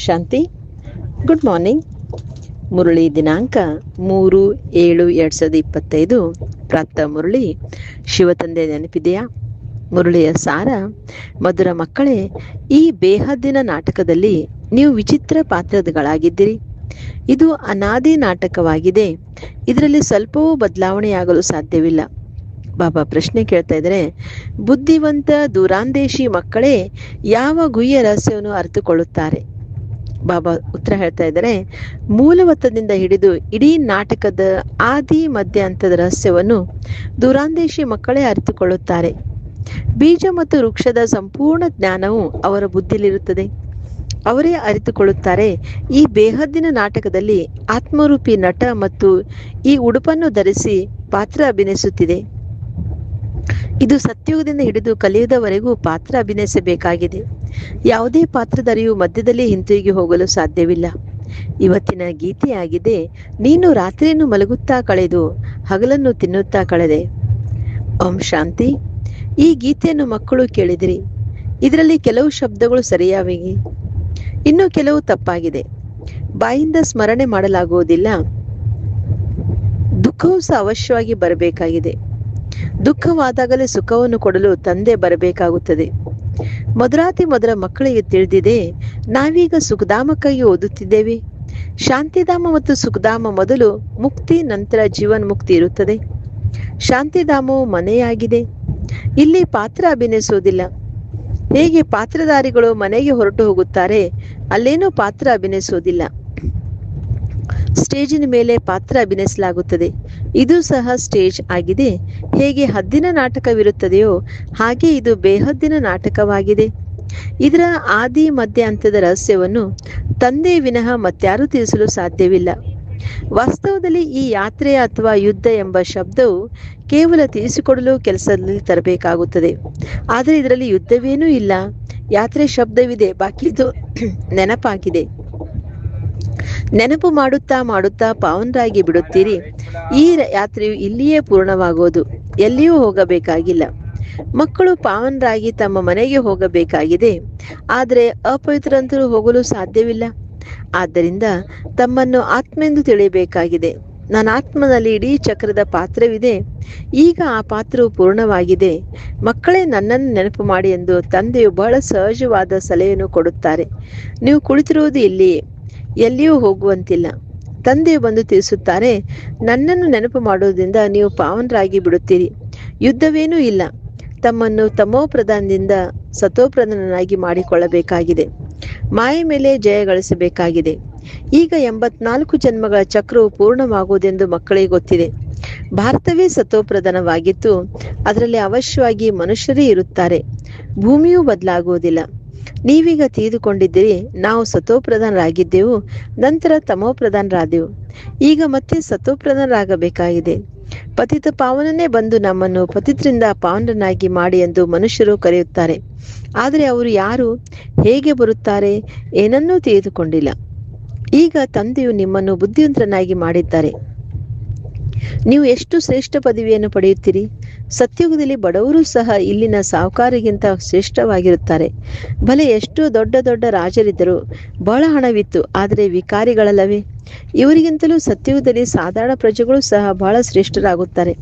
ಶಾಂತಿ. Good morning Murali ದಿನಾಂಕ ಮೂರು ಏಳು ಎರಡ್ ಸಾವಿರದ ಇಪ್ಪತ್ತೈದು. ಪ್ರಾತ ಮುರಳಿ ಶಿವತಂದೆ ನೆನಪಿದೆಯಾ? ಮುರಳಿಯ ಸಾರ, ಮಧುರ ಮಕ್ಕಳೇ, ಈ ಬೇಹದ್ದಿನ ನಾಟಕದಲ್ಲಿ ನೀವು ವಿಚಿತ್ರ ಪಾತ್ರಗಳಾಗಿದ್ದೀರಿ. ಇದು ಅನಾದಿ ನಾಟಕವಾಗಿದೆ. ಇದರಲ್ಲಿ ಸ್ವಲ್ಪವೂ ಬದಲಾವಣೆಯಾಗಲು ಸಾಧ್ಯವಿಲ್ಲ. ಬಾಬಾ ಪ್ರಶ್ನೆ ಕೇಳ್ತಾ ಇದ್ರೆ ಬುದ್ಧಿವಂತ ದೂರಾಂದೇಶಿ ಮಕ್ಕಳೇ, ಯಾವ ಗುಹ್ಯ ರಹಸ್ಯವನ್ನು ಅರಿತುಕೊಳ್ಳುತ್ತಾರೆ? ಬಾಬಾ ಉತ್ತರ ಹೇಳ್ತಾ ಇದ್ದಾರೆ, ಮೂಲವತ್ತದಿಂದ ಹಿಡಿದು ಇಡೀ ನಾಟಕದ ಆದಿ ಮಧ್ಯ ಅಂತದ ರಹಸ್ಯವನ್ನು ದೂರಾಂದೇಶಿ ಮಕ್ಕಳೇ ಅರಿತುಕೊಳ್ಳುತ್ತಾರೆ. ಬೀಜ ಮತ್ತು ವೃಕ್ಷದ ಸಂಪೂರ್ಣ ಜ್ಞಾನವು ಅವರ ಬುದ್ಧಿಲಿರುತ್ತದೆ ಅವರೇ ಅರಿತುಕೊಳ್ಳುತ್ತಾರೆ, ಈ ಬೇಹದ್ದಿನ ನಾಟಕದಲ್ಲಿ ಆತ್ಮರೂಪಿ ನಟ ಮತ್ತು ಈ ಉಡುಪನ್ನು ಧರಿಸಿ ಪಾತ್ರ ಅಭಿನಯಿಸುತ್ತಿದೆ. ಇದು ಸತ್ಯುಗದಿಂದ ಹಿಡಿದು ಕಲಿಯುವುದವರೆಗೂ ಪಾತ್ರ ಅಭಿನಯಿಸಬೇಕಾಗಿದೆ. ಯಾವುದೇ ಪಾತ್ರಧಾರಿಯು ಮಧ್ಯದಲ್ಲಿ ಹಿಂತಿರುಗಿ ಹೋಗಲು ಸಾಧ್ಯವಿಲ್ಲ. ಇವತ್ತಿನ ಗೀತೆಯಾಗಿದೆ ನೀನು ರಾತ್ರಿಯನ್ನು ಮಲಗುತ್ತಾ ಕಳೆದು ಹಗಲನ್ನು ತಿನ್ನುತ್ತಾ ಕಳೆದೆ. ಓಂ ಶಾಂತಿ. ಈ ಗೀತೆಯನ್ನು ಮಕ್ಕಳು ಕೇಳಿದಿರಿ. ಇದರಲ್ಲಿ ಕೆಲವು ಶಬ್ದಗಳು ಸರಿಯಾಗಿ ಇನ್ನು ಕೆಲವು ತಪ್ಪಾಗಿದೆ. ಬಾಯಿಂದ ಸ್ಮರಣೆ ಮಾಡಲಾಗುವುದಿಲ್ಲ. ದುಃಖವು ಸಹ ಅವಶ್ಯವಾಗಿ ಬರಬೇಕಾಗಿದೆ. ದುಃಖವಾದಾಗಲೇ ಸುಖವನ್ನು ಕೊಡಲು ತಂದೆ ಬರಬೇಕಾಗುತ್ತದೆ. ಮಧುರಾತಿ ಮೊದಲ ಮಕ್ಕಳಿಗೆ ತಿಳಿದಿದೆ, ನಾವೀಗ ಸುಖಧಾಮಕ್ಕಾಗಿ ಓದುತ್ತಿದ್ದೇವೆ. ಶಾಂತಿಧಾಮ ಮತ್ತು ಸುಖಧಾಮ ಮೊದಲು ಮುಕ್ತಿ, ನಂತರ ಜೀವನ್ ಮುಕ್ತಿ ಇರುತ್ತದೆ. ಶಾಂತಿಧಾಮವು ಮನೆಯಾಗಿದೆ. ಇಲ್ಲಿ ಪಾತ್ರ ಅಭಿನಯಿಸುವುದಿಲ್ಲ. ಹೇಗೆ ಪಾತ್ರಧಾರಿಗಳು ಮನೆಗೆ ಹೊರಟು ಹೋಗುತ್ತಾರೆ, ಅಲ್ಲೇನೂ ಪಾತ್ರ ಅಭಿನಯಿಸುವುದಿಲ್ಲ. ಸ್ಟೇಜಿನ ಮೇಲೆ ಪಾತ್ರ ಅಭಿನಯಿಸಲಾಗುತ್ತದೆ. ಇದು ಸಹ ಸ್ಟೇಜ್ ಆಗಿದೆ. ಹೇಗೆ ಹದ್ದಿನ ನಾಟಕವಿರುತ್ತದೆಯೋ ಹಾಗೆ ಇದು ಬೇಹದ್ದಿನ ನಾಟಕವಾಗಿದೆ. ಇದರ ಆದಿ ಮಧ್ಯ ಅಂತ್ಯದ ರಹಸ್ಯವನ್ನು ತಂದೆ ವಿನಃ ಮತ್ತಾರು ತಿಳಿಸಲು ಸಾಧ್ಯವಿಲ್ಲ. ವಾಸ್ತವದಲ್ಲಿ ಈ ಯಾತ್ರೆ ಅಥವಾ ಯುದ್ಧ ಎಂಬ ಶಬ್ದವು ಕೇವಲ ತಿಳಿಸಿಕೊಡಲು ಕೆಲಸದಲ್ಲಿ ತರಬೇಕಾಗುತ್ತದೆ. ಆದರೆ ಇದರಲ್ಲಿ ಯುದ್ಧವೇನೂ ಇಲ್ಲ. ಯಾತ್ರೆ ಶಬ್ದವಿದೆ. ಬಾಕಿದು ನೆನಪಾಗಿದೆ. ನೆನಪು ಮಾಡುತ್ತಾ ಮಾಡುತ್ತಾ ಪಾವನರಾಗಿ ಬಿಡುತ್ತೀರಿ. ಈ ಯಾತ್ರೆಯು ಇಲ್ಲಿಯೇ ಪೂರ್ಣವಾಗೋದು. ಎಲ್ಲಿಯೂ ಹೋಗಬೇಕಾಗಿಲ್ಲ. ಮಕ್ಕಳು ಪಾವನರಾಗಿ ತಮ್ಮ ಮನೆಗೆ ಹೋಗಬೇಕಾಗಿದೆ. ಆದರೆ ಅಪವಿತ್ರಂತರು ಹೋಗಲು ಸಾಧ್ಯವಿಲ್ಲ. ಆದ್ದರಿಂದ ತಮ್ಮನ್ನು ಆತ್ಮೆಂದು ತಿಳಿಯಬೇಕಾಗಿದೆ. ನನ್ನ ಆತ್ಮನಲ್ಲಿ ಇಡೀ ಚಕ್ರದ ಪಾತ್ರವಿದೆ. ಈಗ ಆ ಪಾತ್ರವು ಪೂರ್ಣವಾಗಿದೆ. ಮಕ್ಕಳೇ ನನ್ನನ್ನು ನೆನಪು ಮಾಡಿ ಎಂದು ತಂದೆಯು ಬಹಳ ಸಹಜವಾದ ಸಲಹೆಯನ್ನು ಕೊಡುತ್ತಾರೆ. ನೀವು ಕುಳಿತಿರುವುದು ಇಲ್ಲಿಯೇ. ಎಲ್ಲಿಯೂ ಹೋಗುವಂತಿಲ್ಲ. ತಂದೆ ಬಂದು ತಿಳಿಸುತ್ತಾರೆ, ನನ್ನನ್ನು ನೆನಪು ಮಾಡುವುದರಿಂದ ನೀವು ಪಾವನರಾಗಿ ಬಿಡುತ್ತೀರಿ. ಯುದ್ಧವೇನೂ ಇಲ್ಲ. ತಮ್ಮನ್ನು ತಮೋಪ್ರಧಾನದಿಂದ ಸತೋಪ್ರಧಾನನಾಗಿ ಮಾಡಿಕೊಳ್ಳಬೇಕಾಗಿದೆ. ಮಾಯೆ ಮೇಲೆ ಜಯ ಗಳಿಸಬೇಕಾಗಿದೆ. ಈಗ ಎಂಬತ್ನಾಲ್ಕು ಜನ್ಮಗಳ ಚಕ್ರವು ಪೂರ್ಣವಾಗುವುದೆಂದು ಮಕ್ಕಳಿಗೆ ಗೊತ್ತಿದೆ. ಭಾರತವೇ ಸತೋಪ್ರಧಾನವಾಗಿತ್ತು ಅದರಲ್ಲಿ ಅವಶ್ಯವಾಗಿ ಮನುಷ್ಯರೇ ಇರುತ್ತಾರೆ. ಭೂಮಿಯೂ ಬದಲಾಗುವುದಿಲ್ಲ. ನೀವೀಗ ತಿಳಿದುಕೊಂಡಿದ್ದೀರಿ, ನಾವು ಸತೋಪ್ರಧಾನರಾಗಿದ್ದೆವು ನಂತರ ತಮೋಪ್ರಧಾನರಾದೆವು. ಈಗ ಮತ್ತೆ ಸತೋಪ್ರಧಾನರಾಗಬೇಕಾಗಿದೆ ಪತಿತ ಪಾವನನೇ ಬಂದು ನಮ್ಮನ್ನು ಪತಿತ್ರಿಂದ ಪಾವನನಾಗಿ ಮಾಡಿ ಎಂದು ಮನುಷ್ಯರು ಕರೆಯುತ್ತಾರೆ. ಆದರೆ ಅವರು ಯಾರು, ಹೇಗೆ ಬರುತ್ತಾರೆ, ಏನನ್ನೂ ತಿಳಿದುಕೊಂಡಿಲ್ಲ. ಈಗ ತಂದೆಯು ನಿಮ್ಮನ್ನು ಬುದ್ಧಿವಂತರನ್ನಾಗಿ ಮಾಡಿದ್ದಾರೆ. ನೀವು ಎಷ್ಟು ಶ್ರೇಷ್ಠ ಪದವಿಯನ್ನು ಪಡೆಯುತ್ತೀರಿ? ಸತ್ಯುಗದಲ್ಲಿ ಬಡವರು ಸಹ ಇಲ್ಲಿನ ಸಾಹುಕಾರಿಗಿಂತ ಶ್ರೇಷ್ಠವಾಗಿರುತ್ತಾರೆ. ಭಲೆ ಎಷ್ಟು ದೊಡ್ಡ ದೊಡ್ಡ ರಾಜರಿದ್ದರು ಬಹಳ ಹಣವಿತ್ತು, ಆದರೆ ವಿಕಾರಿಗಳಲ್ಲವೇ? ಇವರಿಗಿಂತಲೂ ಸತ್ಯುಗದಲ್ಲಿ ಸಾಧಾರಣ ಪ್ರಜೆಗಳು ಸಹ ಬಹಳ ಶ್ರೇಷ್ಠರಾಗುತ್ತಾರೆ.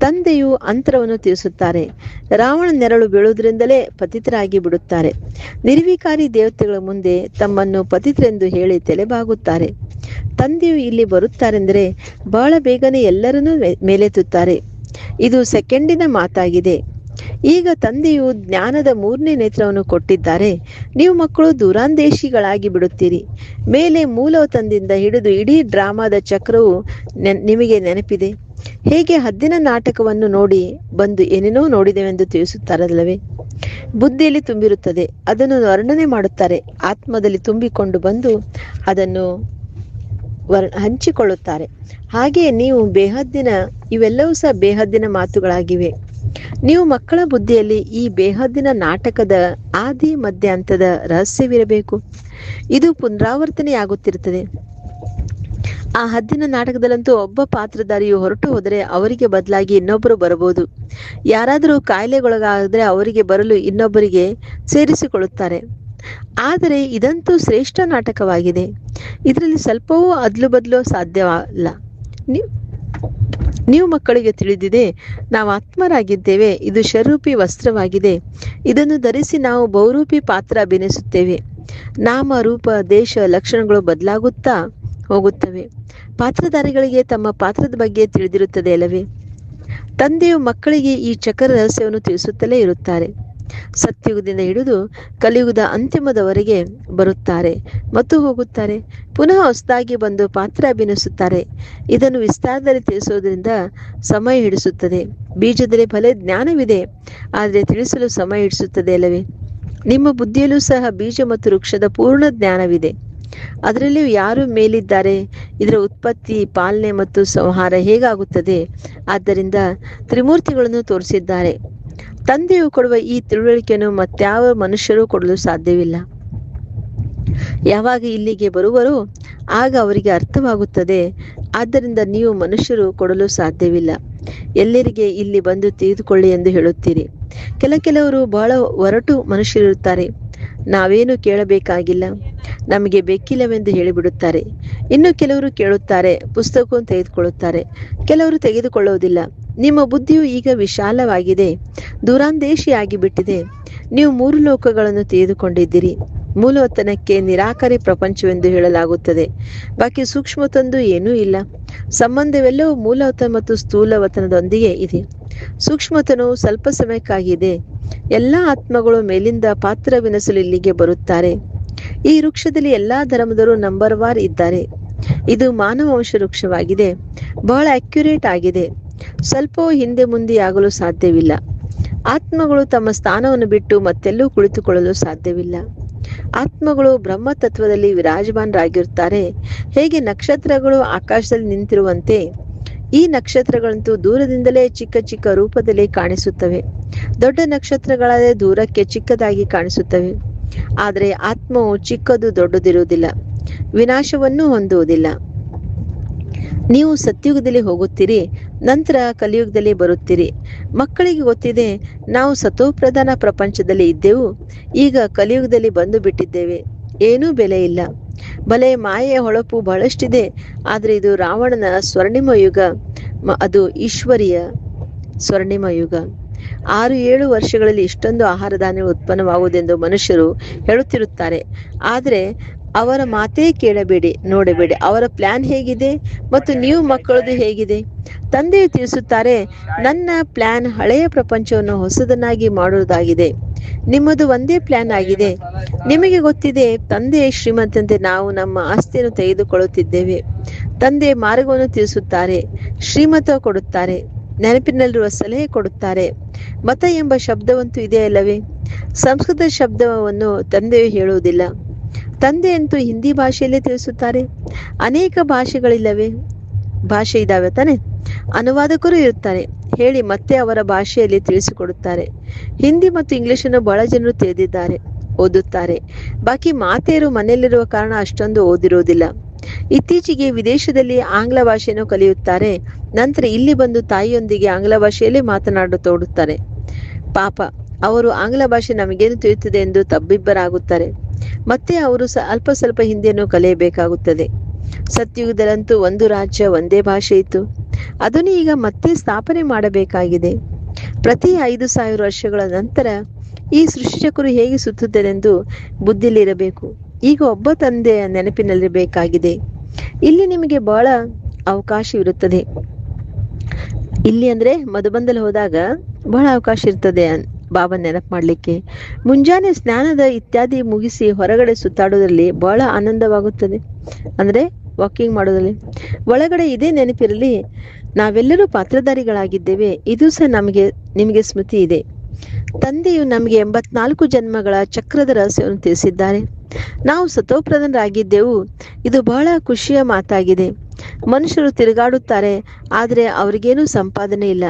ತಂದೆಯು ಅಂತರವನ್ನು ತಿಳಿಸುತ್ತಾರೆ ರಾವಣ ನೆರಳು ಬೀಳುವುದರಿಂದಲೇ ಪತಿತರಾಗಿ ಬಿಡುತ್ತಾರೆ. ನಿರ್ವಿಕಾರಿ ದೇವತೆಗಳ ಮುಂದೆ ತಮ್ಮನ್ನು ಪತಿತರೆಂದು ಹೇಳಿ ತಲೆಬಾಗುತ್ತಾರೆ. ತಂದೆಯು ಇಲ್ಲಿ ಬರುತ್ತಾರೆಂದರೆ ಬಹಳ ಬೇಗನೆ ಎಲ್ಲರನ್ನೂ ಮೇಲೆತ್ತುತ್ತಾರೆ. ಇದು ಸೆಕೆಂಡಿನ ಮಾತಾಗಿದೆ. ಈಗ ತಂದೆಯು ಜ್ಞಾನದ ಮೂರನೇ ನೇತ್ರವನ್ನು ಕೊಟ್ಟಿದ್ದಾರೆ. ನೀವು ಮಕ್ಕಳು ದೂರಾಂದೇಶಿಗಳಾಗಿ ಬಿಡುತ್ತೀರಿ. ಮೇಲೆ ಮೂಲವತನದಿಂದ ಹಿಡಿದು ಇಡೀ ಡ್ರಾಮಾದ ಚಕ್ರವು ನಿಮಗೆ ನೆನಪಿದೆ. ಹೇಗೆ ಹದ್ದಿನ ನಾಟಕವನ್ನು ನೋಡಿ ಬಂದು ಏನೇನೋ ನೋಡಿದೆವೆಂದು ತಿಳಿಸುತ್ತಾರಲ್ಲವೇ? ಬುದ್ಧಿಯಲ್ಲಿ ತುಂಬಿರುತ್ತದೆ, ಅದನ್ನು ವರ್ಣನೆ ಮಾಡುತ್ತಾರೆ, ಆತ್ಮದಲ್ಲಿ ತುಂಬಿಕೊಂಡು ಬಂದು ಅದನ್ನು ವರ್, ಹಂಚಿಕೊಳ್ಳುತ್ತಾರೆ. ಹಾಗೆಯೇ ನೀವು ಬೇಹದ್ದಿನ, ಇವೆಲ್ಲವೂ ಸಹ ಬೇಹದ್ದಿನ ಮಾತುಗಳಾಗಿವೆ. ನೀವು ಮಕ್ಕಳ ಬುದ್ಧಿಯಲ್ಲಿ ಈ ಬೇಹದ್ದಿನ ನಾಟಕದ ಆದಿ ಮಧ್ಯಾಂತದ ರಹಸ್ಯವಿರಬೇಕು. ಇದು ಪುನರಾವರ್ತನೆಯಾಗುತ್ತಿರುತ್ತದೆ. ಆ ಹದ್ದಿನ ನಾಟಕದಲ್ಲಂತೂ ಒಬ್ಬ ಪಾತ್ರಧಾರಿಯು ಹೊರಟು ಹೋದರೆ ಅವರಿಗೆ ಬದಲಾಗಿ ಇನ್ನೊಬ್ಬರು ಬರಬಹುದು. ಯಾರಾದರೂ ಕಾಯಿಲೆಗೊಳಗಾದರೆ ಅವರಿಗೆ ಬರಲು ಇನ್ನೊಬ್ಬರಿಗೆ ಸೇರಿಸಿಕೊಳ್ಳುತ್ತಾರೆ. ಆದರೆ ಇದಂತೂ ಶ್ರೇಷ್ಠ ನಾಟಕವಾಗಿದೆ. ಇದರಲ್ಲಿ ಸ್ವಲ್ಪವೂ ಅದ್ಲು ಬದಲು ಸಾಧ್ಯವಲ್ಲ. ನೀವು ಮಕ್ಕಳಿಗೆ ತಿಳಿದಿದೆ, ನಾವು ಆತ್ಮರಾಗಿದ್ದೇವೆ, ಇದು ಶರೂಪಿ ವಸ್ತ್ರವಾಗಿದೆ. ಇದನ್ನು ಧರಿಸಿ ನಾವು ಬಹುರೂಪಿ ಪಾತ್ರ ಅಭಿನಯಿಸುತ್ತೇವೆ. ನಾಮ, ರೂಪ, ದೇಶ, ಲಕ್ಷಣಗಳು ಬದಲಾಗುತ್ತಾ ಹೋಗುತ್ತವೆ. ಪಾತ್ರಧಾರಿಗಳಿಗೆ ತಮ್ಮ ಪಾತ್ರದ ಬಗ್ಗೆ ತಿಳಿದಿರುತ್ತದೆ ಅಲ್ಲವೇ? ತಂದೆಯು ಮಕ್ಕಳಿಗೆ ಈ ಚಕ್ರ ರಹಸ್ಯವನ್ನು ತಿಳಿಸುತ್ತಲೇ ಇರುತ್ತಾರೆ. ಸತ್ಯುಗದಿಂದ ಹಿಡಿದು ಕಲಿಯುಗದ ಅಂತಿಮದವರೆಗೆ ಬರುತ್ತಾರೆ ಮತ್ತು ಹೋಗುತ್ತಾರೆ. ಪುನಃ ಹೊಸದಾಗಿ ಬಂದು ಪಾತ್ರ ಅಭಿನಯಿಸುತ್ತಾರೆ. ಇದನ್ನು ವಿಸ್ತಾರದಲ್ಲಿ ತಿಳಿಸುವುದರಿಂದ ಸಮಯ ಹಿಡಿಸುತ್ತದೆ. ಬೀಜದಲ್ಲಿ ಭಲೆ ಜ್ಞಾನವಿದೆ, ಆದರೆ ತಿಳಿಸಲು ಸಮಯ ಹಿಡಿಸುತ್ತದೆ ಅಲ್ಲವೇ? ನಿಮ್ಮ ಬುದ್ಧಿಯಲ್ಲೂ ಸಹ ಬೀಜ ಮತ್ತು ವೃಕ್ಷದ ಪೂರ್ಣ ಜ್ಞಾನವಿದೆ. ಅದರಲ್ಲಿಯೂ ಯಾರು ಮೇಲಿದ್ದಾರೆ? ಇದರ ಉತ್ಪತ್ತಿ, ಪಾಲನೆ ಮತ್ತು ಸಂಹಾರ ಹೇಗಾಗುತ್ತದೆ? ಆದ್ದರಿಂದ ತ್ರಿಮೂರ್ತಿಗಳನ್ನು ತೋರಿಸಿದ್ದಾರೆ. ತಂದೆಯು ಕೊಡುವ ಈ ತಿಳುವಳಿಕೆಯನ್ನು ಮತ್ಯಾವ ಮನುಷ್ಯರು ಕೊಡಲು ಸಾಧ್ಯವಿಲ್ಲ. ಯಾವಾಗ ಇಲ್ಲಿಗೆ ಬರುವರೋ ಆಗ ಅವರಿಗೆ ಅರ್ಥವಾಗುತ್ತದೆ. ಆದ್ದರಿಂದ ನೀವು ಮನುಷ್ಯರು ಕೊಡಲು ಸಾಧ್ಯವಿಲ್ಲ. ಎಲ್ಲರಿಗೆ ಇಲ್ಲಿ ಬಂದು ತೆಗೆದುಕೊಳ್ಳಿ ಎಂದು ಹೇಳುತ್ತೀರಿ. ಕೆಲ ಕೆಲವರು ಬಹಳ ಒರಟು ಮನುಷ್ಯರಿರುತ್ತಾರೆ. ನಾವೇನು ಕೇಳಬೇಕಾಗಿಲ್ಲ. ನಮಗೆ ಬೇಕಿಲ್ಲವೆಂದು ಹೇಳಿಬಿಡುತ್ತಾರೆ. ಇನ್ನು ಕೆಲವರು ಕೇಳುತ್ತಾರೆ ಪುಸ್ತಕವನ್ನು ತೆಗೆದುಕೊಳ್ಳುತ್ತಾರೆ. ಕೆಲವರು ತೆಗೆದುಕೊಳ್ಳುವುದಿಲ್ಲ. ನಿಮ್ಮ ಬುದ್ಧಿಯು ಈಗ ವಿಶಾಲವಾಗಿದೆ. ದೂರಾಂದೇಶಿಯಾಗಿ ಬಿಟ್ಟಿದೆ ನೀವು ಮೂರು ಲೋಕಗಳನ್ನು ತೆಗೆದುಕೊಂಡಿದ್ದೀರಿ. ಮೂಲವತನಕ್ಕೆ ನಿರಾಕರಿ ಪ್ರಪಂಚವೆಂದು ಹೇಳಲಾಗುತ್ತದೆ. ಬಾಕಿ ಸೂಕ್ಷ್ಮತಂದು ಏನೂ ಇಲ್ಲ. ಸಂಬಂಧವೆಲ್ಲವೂ ಮೂಲವತನ ಮತ್ತು ಸ್ಥೂಲವತನದೊಂದಿಗೆ ಇದೆ. ಸೂಕ್ಷ್ಮತನವು ಸ್ವಲ್ಪ ಸಮಯಕ್ಕಾಗಿದೆ. ಎಲ್ಲಾ ಆತ್ಮಗಳು ಮೇಲಿಂದ ಪಾತ್ರ ವಿನಸಲು ಇಲ್ಲಿಗೆ ಬರುತ್ತಾರೆ. ಈ ವೃಕ್ಷದಲ್ಲಿ ಎಲ್ಲಾ ಧರ್ಮದವರು ನಂಬರ್ ವಾರ್ ಇದ್ದಾರೆ. ಇದು ಮಾನವ ವಂಶ ವೃಕ್ಷವಾಗಿದೆ. ಬಹಳ ಅಕ್ಯುರೇಟ್ ಆಗಿದೆ. ಸ್ವಲ್ಪವೂ ಹಿಂದೆ ಮುಂದೆ ಆಗಲು ಸಾಧ್ಯವಿಲ್ಲ. ಆತ್ಮಗಳು ತಮ್ಮ ಸ್ಥಾನವನ್ನು ಬಿಟ್ಟು ಮತ್ತೆಲ್ಲೂ ಕುಳಿತುಕೊಳ್ಳಲು ಸಾಧ್ಯವಿಲ್ಲ. ಆತ್ಮಗಳು ಬ್ರಹ್ಮ ತತ್ವದಲ್ಲಿ ವಿರಾಜಮಾನರಾಗಿರುತ್ತಾರೆ. ಹೇಗೆ ನಕ್ಷತ್ರಗಳು ಆಕಾಶದಲ್ಲಿ ನಿಂತಿರುವಂತೆ ಈ ನಕ್ಷತ್ರಗಳಂತೂ ದೂರದಿಂದಲೇ ಚಿಕ್ಕ ಚಿಕ್ಕ ರೂಪದಲ್ಲಿ ಕಾಣಿಸುತ್ತವೆ. ದೊಡ್ಡ ನಕ್ಷತ್ರಗಳಾದರೆ ದೂರಕ್ಕೆ ಚಿಕ್ಕದಾಗಿ ಕಾಣಿಸುತ್ತವೆ. ಆದರೆ ಆತ್ಮವು ಚಿಕ್ಕದು ದೊಡ್ಡದಿರುವುದಿಲ್ಲ. ವಿನಾಶವನ್ನು ಹೊಂದುವುದಿಲ್ಲ. ನೀವು ಸತ್ಯುಗದಲ್ಲಿ ಹೋಗುತ್ತೀರಿ, ನಂತರ ಕಲಿಯುಗದಲ್ಲಿ ಬರುತ್ತೀರಿ. ಮಕ್ಕಳಿಗೆ ಗೊತ್ತಿದೆ, ನಾವು ಸತೋಪ್ರಧಾನ ಪ್ರಪಂಚದಲ್ಲಿ ಇದ್ದೆವು, ಈಗ ಕಲಿಯುಗದಲ್ಲಿ ಬಂದು ಬಿಟ್ಟಿದ್ದೇವೆ ಏನೂ ಬೆಲೆ ಇಲ್ಲ. ಬಲೆ ಮಾಯೆಯ ಹೊಳಪು ಬಹಳಷ್ಟಿದೆ, ಆದರೆ ಇದು ರಾವಣನ ಸ್ವರ್ಣಿಮ ಯುಗ. ಅದು ಈಶ್ವರಿಯ ಸ್ವರ್ಣಿಮ ಯುಗ. ಆರು ಏಳು ವರ್ಷಗಳಲ್ಲಿ ಇಷ್ಟೊಂದು ಆಹಾರ ಧಾನ್ಯ ಉತ್ಪನ್ನವಾಗುವುದೆಂದು ಮನುಷ್ಯರು ಹೇಳುತ್ತಿರುತ್ತಾರೆ. ಆದರೆ ಅವರ ಮಾತೇ ಕೇಳಬೇಡಿ, ನೋಡಬೇಡಿ. ಅವರ ಪ್ಲಾನ್ ಹೇಗಿದೆ ಮತ್ತು ನೀವು ಮಕ್ಕಳದು ಹೇಗಿದೆ? ತಂದೆ ತಿಳಿಸುತ್ತಾರೆ, ನನ್ನ ಪ್ಲಾನ್ ಹಳೆಯ ಪ್ರಪಂಚವನ್ನು ಹೊಸದನ್ನಾಗಿ ಮಾಡುವುದಾಗಿದೆ. ನಿಮ್ಮದು ಒಂದೇ ಪ್ಲಾನ್ ಆಗಿದೆ. ನಿಮಗೆ ಗೊತ್ತಿದೆ, ತಂದೆ ಶ್ರೀಮಂತಂತೆ ನಾವು ನಮ್ಮ ಆಸ್ತಿಯನ್ನು ತೆಗೆದುಕೊಳ್ಳುತ್ತಿದ್ದೇವೆ. ತಂದೆ ಮಾರ್ಗವನ್ನು ತಿಳಿಸುತ್ತಾರೆ ಶ್ರೀಮತ ಕೊಡುತ್ತಾರೆ, ನೆನಪಿನಲ್ಲಿರುವ ಸಲಹೆ ಕೊಡುತ್ತಾರೆ. ಮತ ಎಂಬ ಶಬ್ದವಂತೂ ಇದೆಯಲ್ಲವೇ? ಸಂಸ್ಕೃತ ಶಬ್ದವನ್ನು ತಂದೆಯು ಹೇಳುವುದಿಲ್ಲ. ತಂದೆಯಂತೂ ಹಿಂದಿ ಭಾಷೆಯಲ್ಲೇ ತಿಳಿಸುತ್ತಾರೆ. ಅನೇಕ ಭಾಷೆಗಳಿಲ್ಲವೇ? ಭಾಷೆ ಇದಾವೆ ತಾನೆ? ಅನುವಾದಕರು ಇರುತ್ತಾರೆ. ಹೇಳಿ ಮತ್ತೆ ಅವರ ಭಾಷೆಯಲ್ಲಿ ತಿಳಿಸಿಕೊಡುತ್ತಾರೆ. ಹಿಂದಿ ಮತ್ತು ಇಂಗ್ಲಿಷನ್ನು ಬಹಳ ಜನರು ತಿಳಿದಿದ್ದಾರೆ, ಓದುತ್ತಾರೆ. ಬಾಕಿ ಮಾತೆಯರು ಮನೆಯಲ್ಲಿರುವ ಕಾರಣ ಅಷ್ಟೊಂದು ಓದಿರುವುದಿಲ್ಲ. ಇತ್ತೀಚೆಗೆ ವಿದೇಶದಲ್ಲಿ ಆಂಗ್ಲ ಭಾಷೆಯನ್ನು ಕಲಿಯುತ್ತಾರೆ. ನಂತರ ಇಲ್ಲಿ ಬಂದು ತಾಯಿಯೊಂದಿಗೆ ಆಂಗ್ಲ ಭಾಷೆಯಲ್ಲೇ ಮಾತನಾಡುತ್ತೋಡುತ್ತಾರೆ ಪಾಪ, ಅವರು ಆಂಗ್ಲ ಭಾಷೆ ನಮಗೇನು ತಿಳಿಯುತ್ತದೆ ಎಂದು ತಬ್ಬಿಬ್ಬರಾಗುತ್ತಾರೆ. ಮತ್ತೆ ಅವರು ಅಲ್ಪ ಸ್ವಲ್ಪ ಹಿಂದಿಯನ್ನು ಕಲಿಯಬೇಕಾಗುತ್ತದೆ. ಸತ್ಯುಗದಲ್ಲಂತೂ ಒಂದು ರಾಜ್ಯ, ಒಂದೇ ಭಾಷೆ ಇತ್ತು. ಅದನ್ನು ಈಗ ಮತ್ತೆ ಸ್ಥಾಪನೆ ಮಾಡಬೇಕಾಗಿದೆ. ಪ್ರತಿ ಐದು ಸಾವಿರ ವರ್ಷಗಳ ನಂತರ ಈ ಸೃಷ್ಟಿಚಕ್ರು ಹೇಗೆ ಸುತ್ತಿದ್ದರೆಂದು ಬುದ್ಧಿಲಿರಬೇಕು ಈಗ ಒಬ್ಬ ತಂದೆಯ ನೆನಪಿನಲ್ಲಿರಬೇಕಾಗಿದೆ. ಇಲ್ಲಿ ನಿಮಗೆ ಬಹಳ ಅವಕಾಶವಿರುತ್ತದೆ. ಇಲ್ಲಿ ಅಂದ್ರೆ ಮಧುಬಂದಲ್ಲಿ ಹೋದಾಗ ಬಹಳ ಅವಕಾಶ ಇರ್ತದೆ ಬಾಬಾ ನೆನಪು ಮಾಡಲಿಕ್ಕೆ. ಮುಂಜಾನೆ ಸ್ನಾನದ ಇತ್ಯಾದಿ ಮುಗಿಸಿ ಹೊರಗಡೆ ಸುತ್ತಾಡೋದ್ರಲ್ಲಿ ಬಹಳ ಆನಂದವಾಗುತ್ತದೆ. ಅಂದ್ರೆ ವಾಕಿಂಗ್ ಮಾಡೋದ್ರಲ್ಲಿ ಒಳಗಡೆ ಇದೇ ನೆನಪಿರಲಿ, ನಾವೆಲ್ಲರೂ ಪಾತ್ರಧಾರಿಗಳಾಗಿದ್ದೇವೆ. ಇದು ಸಹ ನಮಗೆ, ನಿಮಗೆ ಸ್ಮೃತಿ ಇದೆ. ತಂದೆಯು ನಮಗೆ ಎಂಬತ್ನಾಲ್ಕು ಜನ್ಮಗಳ ಚಕ್ರದ ರಹಸ್ಯವನ್ನು ತಿಳಿಸಿದ್ದಾರೆ. ನಾವು ಸತೋಪ್ರದನರಾಗಿದ್ದೆವು ಇದು ಬಹಳ ಖುಷಿಯ ಮಾತಾಗಿದೆ. ಮನುಷ್ಯರು ತಿರುಗಾಡುತ್ತಾರೆ, ಆದರೆ ಅವ್ರಿಗೇನು ಸಂಪಾದನೆ ಇಲ್ಲ.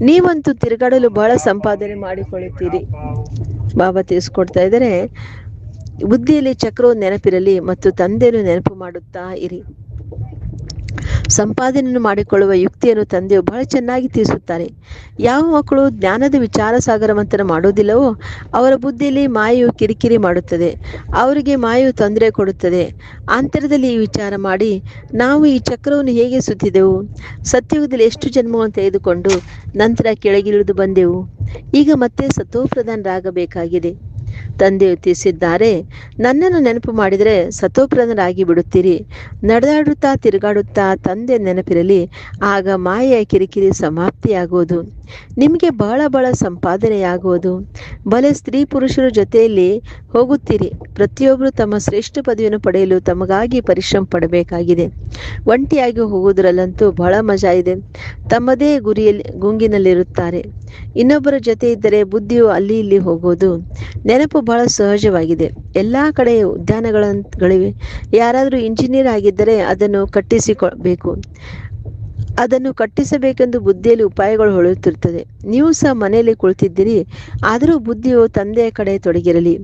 ನೀವಂತೂ ತಿರುಗಾಡಲು ಬಹಳ ಸಂಪಾದನೆ ಮಾಡಿಕೊಳ್ಳುತ್ತೀರಿ. ಬಾಬಾ ತಿಳಿಸ್ಕೊಡ್ತಾ ಇದ್ದಾರೆ. ಬುದ್ಧಿಯಲ್ಲಿ ಚಕ್ರವು ನೆನಪಿರಲಿ ಮತ್ತು ತಂದೆಯನ್ನು ನೆನಪು ಮಾಡುತ್ತಾ ಇರಿ. ಸಂಪಾದನೆಯನ್ನು ಮಾಡಿಕೊಳ್ಳುವ ಯುಕ್ತಿಯನ್ನು ತಂದೆಯು ಬಹಳ ಚೆನ್ನಾಗಿ ತಿಳಿಸುತ್ತಾರೆ ಯಾವ ಮಕ್ಕಳು ಜ್ಞಾನದ ವಿಚಾರ ಸಾಗರವಂತನ ಮಾಡುವುದಿಲ್ಲವೋ ಅವರ ಬುದ್ಧಿಯಲ್ಲಿ ಮಾಯು ಕಿರಿಕಿರಿ ಮಾಡುತ್ತದೆ. ಅವರಿಗೆ ಮಾಯು ತೊಂದರೆ ಕೊಡುತ್ತದೆ. ಅಂತರದಲ್ಲಿ ಈ ವಿಚಾರ ಮಾಡಿ, ನಾವು ಈ ಚಕ್ರವನ್ನು ಹೇಗೆ ಸುತ್ತಿದೆವು? ಸತ್ಯಯುಗದಲ್ಲಿ ಎಷ್ಟು ಜನ್ಮವನ್ನು ತೆಗೆದುಕೊಂಡು ನಂತರ ಕೆಳಗಿಳಿದು ಬಂದೆವು? ಈಗ ಮತ್ತೆ ಸತೋಪ್ರಧಾನರಾಗಬೇಕಾಗಿದೆ ತಂದೆಯು ತಿಳಿಸಿದ್ದಾರೆ, ನನ್ನನ್ನು ನೆನಪು ಮಾಡಿದರೆ ಸತೋಪ್ರನರಾಗಿ ಬಿಡುತ್ತೀರಿ. ನಡೆದಾಡುತ್ತಾ ತಿರುಗಾಡುತ್ತಾ ತಂದೆ ನೆನಪಿರಲಿ, ಆಗ ಮಾಯೆಯ ಕಿರಿಕಿರಿ ಸಮಾಪ್ತಿಯಾಗುವುದು. ನಿಮಗೆ ಬಹಳ ಬಹಳ ಸಂಪಾದನೆಯಾಗುವುದು. ಬಲೆ ಸ್ತ್ರೀ ಪುರುಷರ ಜೊತೆಯಲ್ಲಿ ಹೋಗುತ್ತೀರಿ. ಪ್ರತಿಯೊಬ್ಬರು ತಮ್ಮ ಶ್ರೇಷ್ಠ ಪದವಿಯನ್ನು ಪಡೆಯಲು ತಮಗಾಗಿ ಪರಿಶ್ರಮ ಪಡಬೇಕಾಗಿದೆ. ಒಂಟಿಯಾಗಿ ಹೋಗುವುದರಲ್ಲಂತೂ ಬಹಳ ಮಜಾ ಇದೆ. ತಮ್ಮದೇ ಗುರಿಯಲ್ಲಿ ಗುಂಗಿನಲ್ಲಿರುತ್ತಾರೆ. ಇನ್ನೊಬ್ಬರ ಜೊತೆ ಇದ್ದರೆ ಬುದ್ಧಿಯು ಅಲ್ಲಿ ಇಲ್ಲಿ ಹೋಗೋದು ನೆನಪು ಬಹಳ ಸಹಜವಾಗಿದೆ. ಎಲ್ಲಾ ಕಡೆ ಉದ್ಯಾನಗಳಿವೆ ಯಾರಾದರೂ ಇಂಜಿನಿಯರ್ ಆಗಿದ್ದರೆ ಅದನ್ನು ಕಟ್ಟಿಸಿಕೊಳ್ಬೇಕು. ಅದನ್ನು ಕಟ್ಟಿಸಬೇಕೆಂದು ಬುದ್ಧಿಯಲ್ಲಿ ಉಪಾಯಗಳು ಹೊಳೆಯುತ್ತಿರುತ್ತದೆ ನೀವು ಸಹ ಮನೆಯಲ್ಲಿ ಕುಳಿತಿದ್ದೀರಿ. ಆದರೂ ಬುದ್ಧಿಯು ತಂದೆಯ ಕಡೆ ತೊಡಗಿರಲಿ.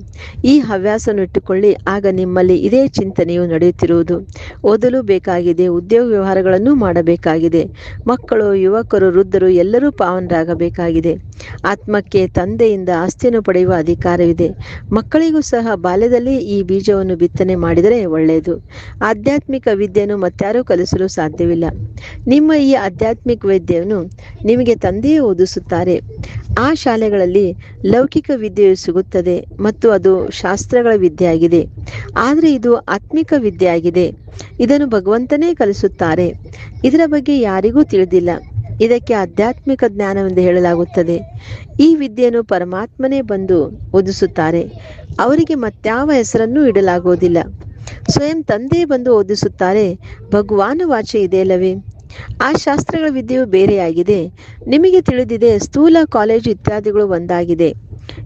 ಈ ಹವ್ಯಾಸವನ್ನು ಇಟ್ಟುಕೊಳ್ಳಿ. ಆಗ ನಿಮ್ಮಲ್ಲಿ ಇದೇ ಚಿಂತನೆಯು ನಡೆಯುತ್ತಿರುವುದು. ಓದಲು ಬೇಕಾಗಿದೆ, ಉದ್ಯೋಗ ವ್ಯವಹಾರಗಳನ್ನು ಮಾಡಬೇಕಾಗಿದೆ. ಮಕ್ಕಳು, ಯುವಕರು, ವೃದ್ಧರು ಎಲ್ಲರೂ ಪಾವನರಾಗಬೇಕಾಗಿದೆ. ಆತ್ಮಕ್ಕೆ ತಂದೆಯಿಂದ ಆಸ್ತಿಯನ್ನು ಪಡೆಯುವ ಅಧಿಕಾರವಿದೆ. ಮಕ್ಕಳಿಗೂ ಸಹ ಬಾಲ್ಯದಲ್ಲಿ ಈ ಬೀಜವನ್ನು ಬಿತ್ತನೆ ಮಾಡಿದರೆ ಒಳ್ಳೆಯದು. ಆಧ್ಯಾತ್ಮಿಕ ವಿದ್ಯೆಯನ್ನು ಮತ್ತಾರೂ ಕಲಿಸಲು ಸಾಧ್ಯವಿಲ್ಲ. ನಿಮ್ಮ ಈ ಆಧ್ಯಾತ್ಮಿಕ ವಿದ್ಯೆಯನ್ನು ನಿಮಗೆ ತಂದೆಯೇ ಓದಿಸುತ್ತಾರೆ. ಆ ಶಾಲೆಗಳಲ್ಲಿ ಲೌಕಿಕ ವಿದ್ಯೆಯು ಸಿಗುತ್ತದೆ ಮತ್ತು ಅದು ಶಾಸ್ತ್ರಗಳ ವಿದ್ಯೆಯಾಗಿದೆ. ಆದರೆ ಇದು ಆತ್ಮಿಕ ವಿದ್ಯೆಯಾಗಿದೆ. ಇದನ್ನು ಭಗವಂತನೇ ಕಲಿಸುತ್ತಾರೆ. ಇದರ ಬಗ್ಗೆ ಯಾರಿಗೂ ತಿಳಿದಿಲ್ಲ. ಇದಕ್ಕೆ ಆಧ್ಯಾತ್ಮಿಕ ಜ್ಞಾನವೆಂದು ಹೇಳಲಾಗುತ್ತದೆ. ಈ ವಿದ್ಯೆಯನ್ನು ಪರಮಾತ್ಮನೇ ಬಂದು ಓದಿಸುತ್ತಾರೆ. ಅವರಿಗೆ ಮತ್ಯಾವ ಹೆಸರನ್ನು ಇಡಲಾಗುವುದಿಲ್ಲ. ಸ್ವಯಂ ತಂದೆ ಬಂದು ಓದಿಸುತ್ತಾರೆ. ಭಗವಾನ ವಾಚೆ ಇದೆಯಲ್ಲವೇ ಆ ಶಾಸ್ತ್ರಗಳ ವಿದ್ಯೆಯು ಬೇರೆಯಾಗಿದೆ. ನಿಮಗೆ ತಿಳಿದಿದೆ, ಸ್ಥೂಲ ಕಾಲೇಜು ಇತ್ಯಾದಿಗಳು ಒಂದಾಗಿದೆ.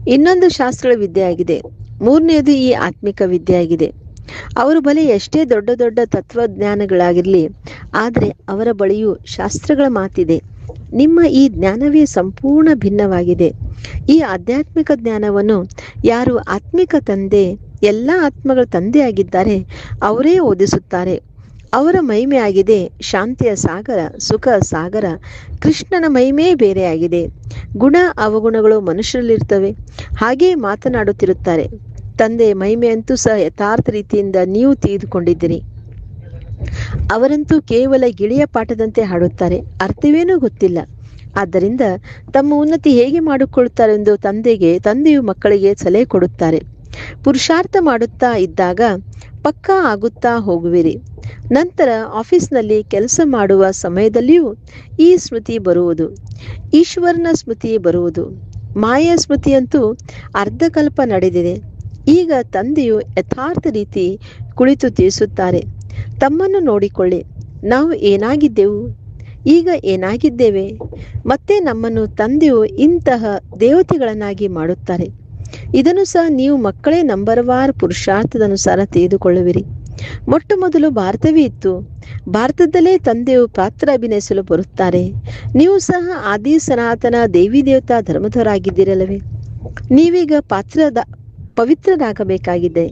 ಇನ್ನೊಂದು ಶಾಸ್ತ್ರಗಳ ವಿದ್ಯೆಯಾಗಿದೆ. ಮೂರನೆಯದು ಈ ಆತ್ಮಿಕ ವಿದ್ಯೆಯಾಗಿದೆ. ಅವರು ಬಳಿ ಎಷ್ಟೇ ದೊಡ್ಡ ದೊಡ್ಡ ತತ್ವಜ್ಞಾನಗಳಾಗಿರಲಿ, ಆದರೆ ಅವರ ಬಳಿಯೂ ಶಾಸ್ತ್ರಗಳ ಮಾತಿದೆ. ನಿಮ್ಮ ಈ ಜ್ಞಾನವೇ ಸಂಪೂರ್ಣ ಭಿನ್ನವಾಗಿದೆ. ಈ ಆಧ್ಯಾತ್ಮಿಕ ಜ್ಞಾನವನ್ನು ಯಾರು ಆತ್ಮಿಕ ತಂದೆ, ಎಲ್ಲ ಆತ್ಮಗಳ ತಂದೆಯಾಗಿದ್ದಾರೆ, ಅವರೇ ಓದಿಸುತ್ತಾರೆ. ಅವರ ಮಹಿಮೆಯಾಗಿದೆ ಶಾಂತಿಯ ಸಾಗರ, ಸುಖ ಸಾಗರ, ಕೃಷ್ಣನ ಮಹಿಮೆ ಬೇರೆಯಾಗಿದೆ. ಗುಣ ಅವಗುಣಗಳು ಮನುಷ್ಯರಲ್ಲಿರ್ತವೆ. ಹಾಗೇ ಮಾತನಾಡುತ್ತಿರುತ್ತಾರೆ. ತಂದೆ ಮಹಿಮೆಯಂತೂ ಸಹ ಯಥಾರ್ಥ ರೀತಿಯಿಂದ ನೀವು ತಿಳಿದುಕೊಂಡಿದ್ದೀರಿ. ಅವರಂತೂ ಕೇವಲ ಗಿಳಿಯ ಪಾಠದಂತೆ ಹಾಡುತ್ತಾರೆ, ಅರ್ಥವೇನೂ ಗೊತ್ತಿಲ್ಲ. ಆದ್ದರಿಂದ ತಮ್ಮ ಉನ್ನತಿ ಹೇಗೆ ಮಾಡಿಕೊಳ್ಳುತ್ತಾರೆಂದು ತಂದೆಗೆ, ತಂದೆಯು ಮಕ್ಕಳಿಗೆ ಸಲಹೆ ಕೊಡುತ್ತಾರೆ. ಪುರುಷಾರ್ಥ ಮಾಡುತ್ತಾ ಇದ್ದಾಗ ಪಕ್ಕಾ ಆಗುತ್ತಾ ಹೋಗುವಿರಿ. ನಂತರ ಆಫೀಸ್ನಲ್ಲಿ ಕೆಲಸ ಮಾಡುವ ಸಮಯದಲ್ಲಿಯೂ ಈ ಸ್ಮೃತಿ ಬರುವುದು. ಈಶ್ವರನ ಸ್ಮೃತಿ ಬರುವುದು. ಮಾಯ ಸ್ಮೃತಿಯಂತೂ ಅರ್ಧಕಲ್ಪ ನಡೆದಿದೆ. ಈಗ ತಂದೆಯು ಯಥಾರ್ಥ ರೀತಿ ಕುಳಿತು ತಿಳಿಸುತ್ತಾರೆ. ತಮ್ಮನ್ನು ನೋಡಿಕೊಳ್ಳಿ. ನಾವು ಏನಾಗಿದ್ದೆವು? ಈಗ ಏನಾಗಿದ್ದೇವೆ? ಮತ್ತೆ ನಮ್ಮನ್ನು ತಂದೆಯು ಇಂತಹ ದೇವತೆಗಳನ್ನಾಗಿ ಮಾಡುತ್ತಾರೆ. ಇದನ್ನು ಸಹ ನೀವು ಮಕ್ಕಳೇ ನಂಬರ್ ವಾರ್ ಪುರುಷಾರ್ಥದನುಸಾರ ತೆಗೆದುಕೊಳ್ಳುವಿರಿ ಮೊಟ್ಟ ಮೊದಲು ಭಾರತವೇ ಇತ್ತು. ಭಾರತದಲ್ಲೇ ತಂದೆಯು ಪಾತ್ರ ಅಭಿನಯಿಸಲು ಬರುತ್ತಾರೆ. ನೀವು ಸಹ ಆದಿ ಸನಾತನ ದೇವಿ ದೇವತಾ ಧರ್ಮದವರಾಗಿದ್ದೀರಲ್ಲವೇ? ನೀವೀಗ ಪಾತ್ರದ ಪವಿತ್ರರಾಗಬೇಕಾಗಿದೆ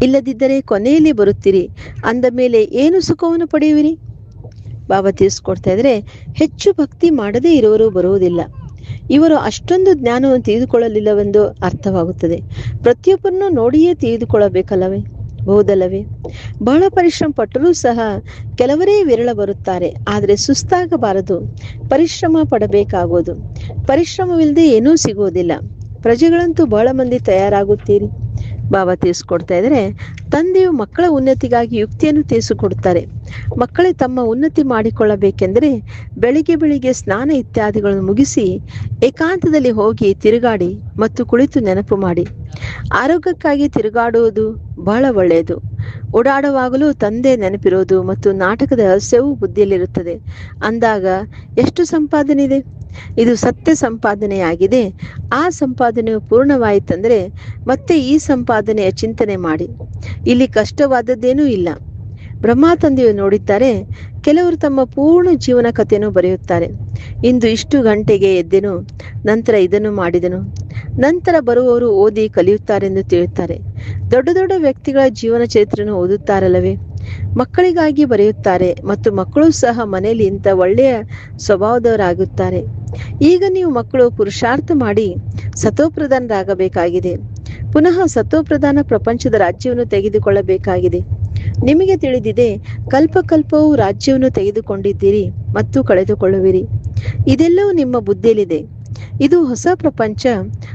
ಇಲ್ಲದಿದ್ದರೆ ಕೊನೆಯಲ್ಲಿ ಬರುತ್ತೀರಿ. ಅಂದ ಮೇಲೆ ಏನು ಸುಖವನ್ನು ಪಡೆಯುವಿರಿ? ಬಾಬಾ ತಿಳಿಸ್ಕೊಡ್ತಾ ಇದ್ರೆ, ಹೆಚ್ಚು ಭಕ್ತಿ ಮಾಡದೇ ಇರುವರು ಬರುವುದಿಲ್ಲ. ಇವರು ಅಷ್ಟೊಂದು ಜ್ಞಾನವನ್ನು ತಿಳಿದುಕೊಳ್ಳಲಿಲ್ಲವೆಂದು ಅರ್ಥವಾಗುತ್ತದೆ. ಪ್ರತಿಯೊಬ್ಬರನ್ನು ನೋಡಿಯೇ ತಿಳಿದುಕೊಳ್ಳಬೇಕಲ್ಲವೇ? ಬಹುದಲ್ಲವೇ? ಬಹಳ ಪರಿಶ್ರಮ ಪಟ್ಟರೂ ಸಹ ಕೆಲವರೇ ವಿರಳ ಬರುತ್ತಾರೆ. ಆದರೆ ಸುಸ್ತಾಗಬಾರದು. ಪರಿಶ್ರಮ ಪಡಬೇಕಾಗೋದು ಪರಿಶ್ರಮವಿಲ್ಲದೆ ಏನೂ ಸಿಗುವುದಿಲ್ಲ. ಪ್ರಜೆಗಳಂತೂ ಬಹಳ ಮಂದಿ ತಯಾರಾಗುತ್ತೀರಿ. ಭಾವ ತಿಳಿಸ್ಕೊಡ್ತಾ ಇದ್ರೆ ತಂದೆಯು ಮಕ್ಕಳ ಉನ್ನತಿಗಾಗಿ ಯುಕ್ತಿಯನ್ನು ತಿಳಿಸಿಕೊಡುತ್ತಾರೆ. ಮಕ್ಕಳೇ ತಮ್ಮ ಉನ್ನತಿ ಮಾಡಿಕೊಳ್ಳಬೇಕೆಂದರೆ ಬೆಳಿಗ್ಗೆ ಬೆಳಿಗ್ಗೆ ಸ್ನಾನ ಇತ್ಯಾದಿಗಳನ್ನು ಮುಗಿಸಿ ಏಕಾಂತದಲ್ಲಿ ಹೋಗಿ ತಿರುಗಾಡಿ ಮತ್ತು ಕುಳಿತು ನೆನಪು ಮಾಡಿ. ಆರೋಗ್ಯಕ್ಕಾಗಿ ತಿರುಗಾಡುವುದು ಬಹಳ ಒಳ್ಳೆಯದು. ಓಡಾಡುವಾಗಲೂ ತಂದೆ ನೆನಪಿರೋದು ಮತ್ತು ನಾಟಕದ ರಹಸ್ಯವೂ ಬುದ್ಧಿಯಲ್ಲಿರುತ್ತದೆ. ಅಂದಾಗ ಎಷ್ಟು ಸಂಪಾದನೆ ಇದೆ? ಇದು ಸತ್ಯ ಸಂಪಾದನೆಯಾಗಿದೆ. ಆ ಸಂಪಾದನೆಯು ಪೂರ್ಣವಾಯಿತಂದ್ರೆ ಮತ್ತೆ ಈ ಸಂಪಾದನೆಯ ಚಿಂತನೆ ಮಾಡಿ. ಇಲ್ಲಿ ಕಷ್ಟವಾದದ್ದೇನೂ ಇಲ್ಲ. ಬ್ರಹ್ಮ ತಂದೆಯು ನೋಡಿದ್ದಾರೆ, ಕೆಲವರು ತಮ್ಮ ಪೂರ್ಣ ಜೀವನ ಕಥೆಯನ್ನು ಬರೆಯುತ್ತಾರೆ. ಇಂದು ಇಷ್ಟು ಗಂಟೆಗೆ ಎದ್ದೆನು, ನಂತರ ಇದನ್ನು ಮಾಡಿದನು. ನಂತರ ಬರುವವರು ಓದಿ ಕಲಿಯುತ್ತಾರೆಂದು ತಿಳಿಯುತ್ತಾರೆ. ದೊಡ್ಡ ದೊಡ್ಡ ವ್ಯಕ್ತಿಗಳ ಜೀವನ ಚರಿತ್ರೆಯನ್ನು ಓದುತ್ತಾರಲ್ಲವೇ? ಮಕ್ಕಳಿಗಾಗಿ ಬರೆಯುತ್ತಾರೆ ಮತ್ತು ಮಕ್ಕಳು ಸಹ ಮನೆಯಲ್ಲಿ ಇಂಥ ಒಳ್ಳೆಯ ಸ್ವಭಾವದವರಾಗುತ್ತಾರೆ. ಈಗ ನೀವು ಮಕ್ಕಳು ಪುರುಷಾರ್ಥ ಮಾಡಿ ಸತೋಪ್ರಧಾನರಾಗಬೇಕಾಗಿದೆ ಪುನಃ ಸತೋಪ್ರಧಾನ ಪ್ರಪಂಚದ ರಾಜ್ಯವನ್ನು ತೆಗೆದುಕೊಳ್ಳಬೇಕಾಗಿದೆ. ನಿಮಗೆ ತಿಳಿದಿದೆ ಕಲ್ಪ ಕಲ್ಪವು ರಾಜ್ಯವನ್ನು ತೆಗೆದುಕೊಂಡಿದ್ದೀರಿ ಮತ್ತು ಕಳೆದುಕೊಳ್ಳುವಿರಿ. ಇದೆಲ್ಲವೂ ನಿಮ್ಮ ಬುದ್ಧಿಯಲ್ಲಿದೆ. ಇದು ಹೊಸ ಪ್ರಪಂಚ,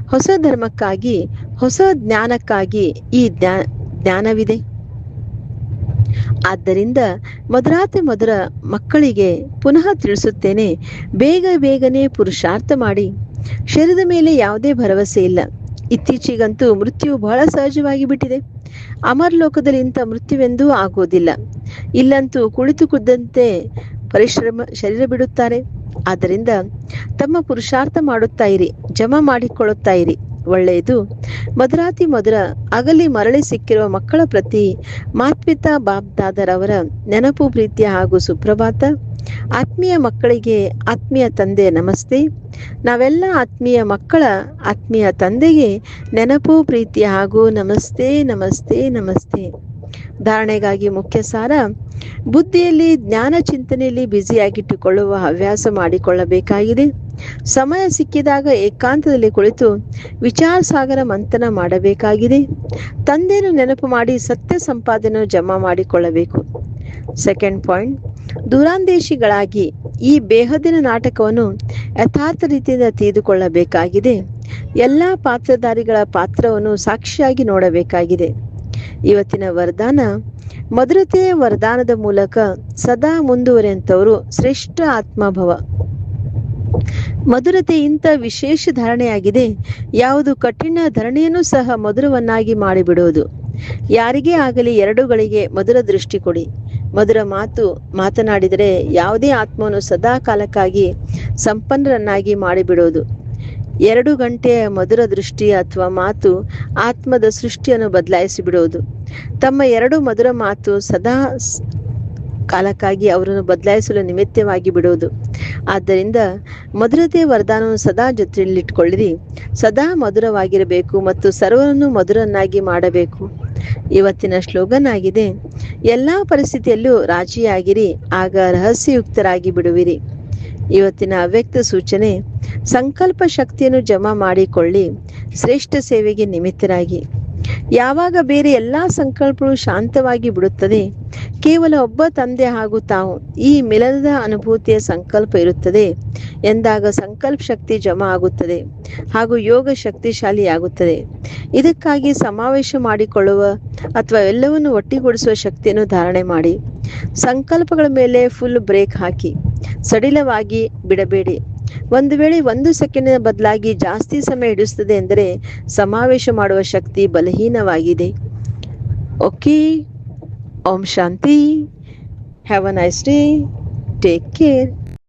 ಹೊಸ ಧರ್ಮಕ್ಕಾಗಿ, ಹೊಸ ಜ್ಞಾನಕ್ಕಾಗಿ ಈ ಜ್ಞಾ, ಜ್ಞಾನವಿದೆ. ಆದ್ದರಿಂದ ಮಧುರಾತಿ ಮಧುರ ಮಕ್ಕಳಿಗೆ ಪುನಃ ತಿಳಿಸುತ್ತೇನೆ, ಬೇಗ ಬೇಗನೆ ಪುರುಷಾರ್ಥ ಮಾಡಿ. ಶರೀರದ ಮೇಲೆ ಯಾವುದೇ ಭರವಸೆ ಇಲ್ಲ. ಇತ್ತೀಚೆಗಂತೂ ಮೃತ್ಯು ಬಹಳ ಸಹಜವಾಗಿ ಬಿಟ್ಟಿದೆ. ಅಮರ್ ಲೋಕದಲ್ಲಿ ಇಂಥ ಮೃತ್ಯುವೆಂದೂ ಆಗೋದಿಲ್ಲ ಇಲ್ಲಂತೂ ಕುಳಿತು ಕುದ್ದಂತೆ ಪರಿಶ್ರಮ, ಶರೀರ ಬಿಡುತ್ತಾರೆ. ಆದ್ದರಿಂದ ತಮ್ಮ ಪುರುಷಾರ್ಥ ಮಾಡುತ್ತಾ ಇರಿ, ಜಮಾ ಮಾಡಿಕೊಳ್ಳುತ್ತಾ ಇರಿ. ಒಳ್ಳೆಯದು. ಮಧುರಾತಿ ಮಧುರ, ಅಗಲಿ ಮರಳಿ ಸಿಕ್ಕಿರುವ ಮಕ್ಕಳ ಪ್ರತಿ ಮಾತ್ಪಿತಾ ಬಾಬ್ದಾದರವರ ನೆನಪು ಪ್ರೀತಿಯ ಹಾಗೂ ಸುಪ್ರಭಾತ. ಆತ್ಮೀಯ ಮಕ್ಕಳಿಗೆ ಆತ್ಮೀಯ ತಂದೆ ನಮಸ್ತೆ. ನಾವೆಲ್ಲ ಆತ್ಮೀಯ ಮಕ್ಕಳ ಆತ್ಮೀಯ ತಂದೆಗೆ ನೆನಪು ಪ್ರೀತಿಯ ಹಾಗೂ ನಮಸ್ತೆ ನಮಸ್ತೆ ನಮಸ್ತೆ. ಧಾರಣೆಗಾಗಿ ಮುಖ್ಯ ಸಾರ ಬುದ್ಧಿಯಲ್ಲಿ, ಜ್ಞಾನ ಚಿಂತನೆಯಲ್ಲಿ ಬ್ಯುಸಿಯಾಗಿಟ್ಟುಕೊಳ್ಳುವ ಹವ್ಯಾಸ ಮಾಡಿಕೊಳ್ಳಬೇಕಾಗಿದೆ. ಸಮಯ ಸಿಕ್ಕಿದಾಗ ಏಕಾಂತದಲ್ಲಿ ಕುಳಿತು ವಿಚಾರ ಸಾಗರ ಮಂಥನ ಮಾಡಬೇಕಾಗಿದೆ. ತಂದೆಯನ್ನು ನೆನಪು ಮಾಡಿ ಸತ್ಯ ಸಂಪಾದನೆ ಜಮಾ ಮಾಡಿಕೊಳ್ಳಬೇಕು. ಸೆಕೆಂಡ್ ಪಾಯಿಂಟ್, ದೂರಾಂದೇಶಿಗಳಾಗಿ ಈ ಬೇಹದಿನ ನಾಟಕವನ್ನು ಯಥಾರ್ಥ ರೀತಿಯಿಂದ ತಿಳಿದುಕೊಳ್ಳಬೇಕಾಗಿದೆ. ಎಲ್ಲ ಪಾತ್ರಧಾರಿಗಳ ಪಾತ್ರವನ್ನು ಸಾಕ್ಷಿಯಾಗಿ ನೋಡಬೇಕಾಗಿದೆ. ಇವತ್ತಿನ ವರದಾನ ಮಧುರತೆಯ ವರದಾನದ ಮೂಲಕ ಸದಾ ಮುಂದುವರೆಯಂಥವರು ಶ್ರೇಷ್ಠ ಆತ್ಮಭವ. ಮಧುರತೆ ಇಂಥ ವಿಶೇಷ ಧರಣೆಯಾಗಿದೆ, ಯಾವುದು ಕಠಿಣ ಧರಣೆಯನ್ನು ಸಹ ಮಧುರವನ್ನಾಗಿ ಮಾಡಿಬಿಡುವುದು. ಯಾರಿಗೇ ಆಗಲಿ ಎರಡುಗಳಿಗೆ ಮಧುರ ದೃಷ್ಟಿ ಕೊಡಿ. ಮಧುರ ಮಾತು ಮಾತನಾಡಿದರೆ ಯಾವುದೇ ಆತ್ಮವನ್ನು ಸದಾ ಕಾಲಕ್ಕಾಗಿ ಸಂಪನ್ನರನ್ನಾಗಿ ಮಾಡಿಬಿಡುವುದು. ಎರಡು ಗಂಟೆಯ ಮಧುರ ದೃಷ್ಟಿ ಅಥವಾ ಮಾತು ಆತ್ಮದ ಸೃಷ್ಟಿಯನ್ನು ಬದಲಾಯಿಸಿ ಬಿಡುವುದು ತಮ್ಮ ಎರಡು ಮಧುರ ಮಾತು ಸದಾ ಕಾಲಕ್ಕಾಗಿ ಅವರನ್ನು ಬದಲಾಯಿಸಲು ನಿಮಿತ್ತವಾಗಿ ಬಿಡುವುದು. ಆದ್ದರಿಂದ ಮಧುರತೆ ವರದಾನವನ್ನು ಸದಾ ಜೊತೆಯಲ್ಲಿಟ್ಕೊಳ್ಳಿರಿ ಸದಾ ಮಧುರವಾಗಿರಬೇಕು ಮತ್ತು ಸರ್ವರನ್ನು ಮಧುರನ್ನಾಗಿ ಮಾಡಬೇಕು. ಇವತ್ತಿನ ಶ್ಲೋಗನ್ ಆಗಿದೆ, ಎಲ್ಲಾ ಪರಿಸ್ಥಿತಿಯಲ್ಲೂ ರಾಜಿಯಾಗಿರಿ, ಆಗ ರಹಸ್ಯಯುಕ್ತರಾಗಿ ಬಿಡುವಿರಿ. ಇವತ್ತಿನ ಅವ್ಯಕ್ತ ಸೂಚನೆ, ಸಂಕಲ್ಪ ಶಕ್ತಿಯನ್ನು ಜಮಾ ಮಾಡಿಕೊಳ್ಳಿ, ಶ್ರೇಷ್ಠ ಸೇವೆಗೆ ನಿಮಿತ್ತರಾಗಿ. ಯಾವಾಗ ಬೇರೆ ಎಲ್ಲಾ ಸಂಕಲ್ಪಗಳು ಶಾಂತವಾಗಿ ಬಿಡುತ್ತದೆ? ಕೇವಲ ಒಬ್ಬ ತಂದೆ ಹಾಗೂ ತಾವು ಈ ಮಿಲನದ ಅನುಭೂತಿಯ ಸಂಕಲ್ಪ ಇರುತ್ತದೆ. ಎಂದಾಗ ಸಂಕಲ್ಪ ಶಕ್ತಿ ಜಮಾ ಆಗುತ್ತದೆ ಹಾಗೂ ಯೋಗ ಶಕ್ತಿಶಾಲಿಯಾಗುತ್ತದೆ. ಇದಕ್ಕಾಗಿ ಸಮಾವೇಶ ಮಾಡಿಕೊಳ್ಳುವ ಅಥವಾ ಎಲ್ಲವನ್ನು ಒಟ್ಟಿಗೂಡಿಸುವ ಶಕ್ತಿಯನ್ನು ಧಾರಣೆ ಮಾಡಿ. ಸಂಕಲ್ಪಗಳ ಮೇಲೆ ಫುಲ್ ಬ್ರೇಕ್ ಹಾಕಿ. ಸಡಿಲವಾಗಿ ಬಿಡಬೇಡಿ. ಒಂದು ವೇಳೆ ಒಂದು ಸೆಕೆಂಡಿನ ಬದಲಾಗಿ ಜಾಸ್ತಿ ಸಮಯ ಹಿಡಿಸುತ್ತದೆ ಎಂದರೆ ಸಮಾವೇಶ ಮಾಡುವ ಶಕ್ತಿ ಬಲಹೀನವಾಗಿದೆ. Okay, Om Shanti, have a nice day, take care.